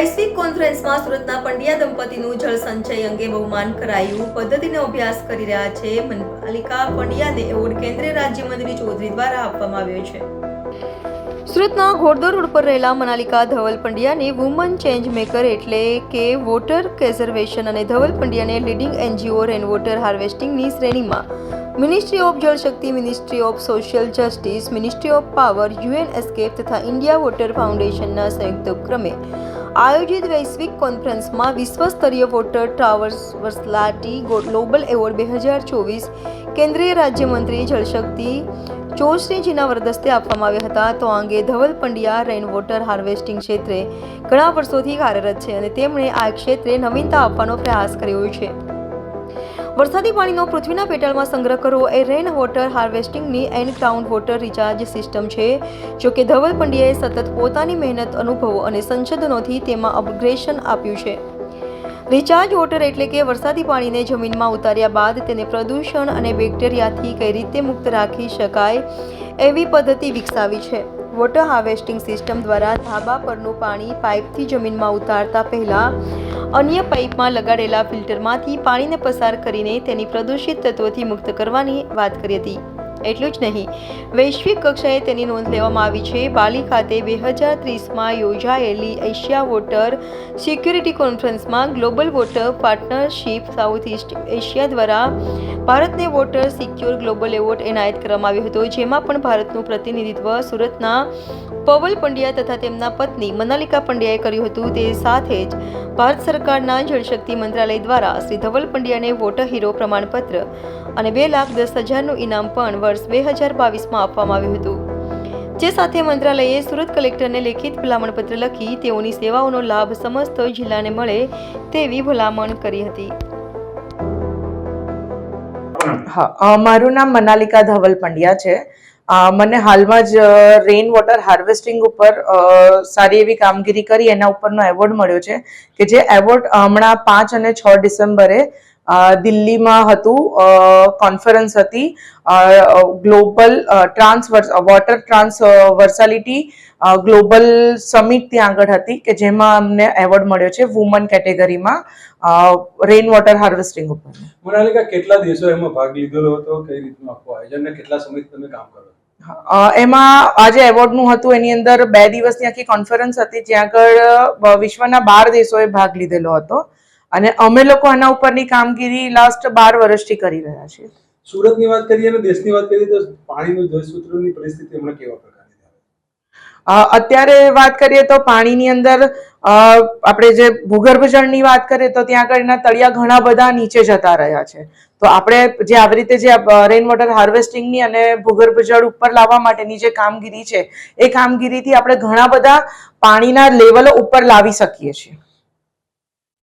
વૈશ્વિક કોન્ફરન્સમાં સુરતના પંડ્યા દંપતીનું જળ સંચય અંગે બહુમાન કરાયું. પદ્ધતિનો અભ્યાસ કરી રહ્યા છે. મનપાલિકા પંડ્યાને એવોર્ડ કેન્દ્રીય રાજ્યમંત્રી ચૌધરી દ્વારા આપવામાં આવ્યો છે. સુરતના ઘોડદોર રોડ પર રહેલા મનાલિકા ધવલ પંડ્યાને વુમન ચેન્જ મેકર એટલે કે વોટર કન્ઝર્વેશન અને ધવલ પંડ્યાને લીડિંગ એનજીઓ રેન વોટર હાર્વેસ્ટિંગની શ્રેણીમાં. Ministry of Jal Shakti ministry of social justice, ministry of power, UN ESCAP તથા ઇન્ડિયા વોટર ફાઉન્ડેશનના સંયુક્ત ઉપક્રમે આયોજિત વૈશ્વિક કોન્ફરન્સમાં વિશ્વસ્તરીય વોટર ટાવર્સ વર્સલાટી ગ્લોબલ એવોર્ડ બે હજાર ચોવીસ કેન્દ્રીય રાજ્યમંત્રી જળશક્તિ ચોશ્રીજીના વરદસ્તે આપવામાં આવ્યા હતા, તો અંગે Dhaval Pandya rain water harvesting ક્ષેત્રે ઘણા વર્ષોથી કાર્યરત છે અને તેમણે આ ક્ષેત્રે નવીનતા આપવાનો પ્રયાસ કર્યો છે. વરસાદી પાણીનો પૃથ્વીના પેટાળમાં સંગ્રહ કરવો એ rain water હાર્વેસ્ટિંગની and ground water recharge system છે. જો કે ધવલ પંડ્યાએ સતત પોતાની મહેનત, અનુભવો અને સંશોધનોથી તેમાં અપગ્રેશન આપ્યું છે. રિચાર્જ વોટર એટલે કે વરસાદી પાણીને જમીનમાં ઉતાર્યા બાદ તેને પ્રદૂષણ અને બેક્ટેરિયાથી કઈ રીતે મુક્ત રાખી શકાય એવી પદ્ધતિ વિકસાવી છે. વોટર હાર્વેસ્ટિંગ સિસ્ટમ દ્વારા ધાબા પરનું પાણી પાઇપથી જમીનમાં ઉતારતા પહેલાં અન્ય પાઇપમાં લગાડેલા ફિલ્ટરમાંથી પાણીને પસાર કરીને તેની પ્રદૂષિત તત્વોથી મુક્ત કરવાની વાત કરી હતી. એટલું જ નહીં. વૈશ્વિક કક્ષાએ તેની નોંધ લેવામાં આવી છે. બાલી ખાતે બે હજાર ત્રીસમાં યોજાયેલી એશિયા વોટર સિક્યુરિટી કોન્ફરન્સમાં global water partnership south east Asia દ્વારા ભારતને વોટર સિક્યોર ગ્લોબલ એવોર્ડ એનાયત કરવામાં આવ્યો હતો. જેમાં પણ ભારતનું પ્રતિનિધિત્વ સુરતના પવલ પંડ્યા તથા તેમના પત્ની મનાલિકા પંડ્યાએ કર્યું હતું. તે સાથે જ ભારત સરકારના જળશક્તિ મંત્રાલય દ્વારા શ્રી ધવલ પંડ્યાને વોટર હીરો પ્રમાણપત્ર અને બે લાખ દસ હજારનું ઇનામ પણ વર્ષ બે હજાર બાવીસમાં આપવામાં આવ્યું હતું. જે સાથે મંત્રાલયે સુરત કલેક્ટરને લેખિત ભલામણ પત્ર લખી તેઓની સેવાઓનો લાભ સમસ્ત જિલ્લાને મળે તેવી ભલામણ કરી હતી. હા મારું નામ મનાલિકા ધવલ પંડ્યા છે. મને હાલમાં જ રેઇન વોટર હાર્વેસ્ટિંગ ઉપર સારી એવી કામગીરી કરી, એના ઉપરનો એવોર્ડ મળ્યો છે કે જે એવોર્ડ હમણાં પાંચ અને છ ડિસેમ્બરે દિલ્હીમાં હતું કોન્ફરન્સ હતી global trans water transversality global summit ત્યાં આગળ હતી કે જેમાં અમને એવોર્ડ મળ્યો છે વુમન કેટેગરીમાં રેઇન વોટર હાર્વેસ્ટિંગ ઉપર. મોનાલિકા કેટલા દિવસો એમાં ભાગ લીધેલો હતો? કઈ રીતનું આખું આયોજન ને કેટલા સમય તમે કામ કરો અ, એમાં આજે એવોર્ડનું હતું એની અંદર બે દિવસની આખી કોન્ફરન્સ હતી જ્યાં આગળ વિશ્વના બાર દેશોએ ભાગ લીધેલો હતો. અને અમે લોકો આના ઉપરની કામગીરી લાસ્ટ બાર વર્ષથી કરી રહ્યા છીએ. સુરતની વાત કરીએ અને દેશની વાત કરીએ તો પાણીનું જળસૂત્રની પરિસ્થિતિ હમણાં કેવા પ્રકારની અત્યારે વાત કરીએ તો પાણીની અંદર આપણે જે ભૂગર્ભ જળની વાત કરીએ તો ત્યાં આગળના તળિયા ઘણા બધા નીચે જતા રહ્યા છે. તો આપણે જે આવી રીતે જે રેઇન વોટર હાર્વેસ્ટિંગની અને ભૂગર્ભ જળ ઉપર લાવવા માટેની જે કામગીરી છે એ કામગીરીથી આપણે ઘણા બધા પાણીના લેવલો ઉપર લાવી શકીએ છીએ.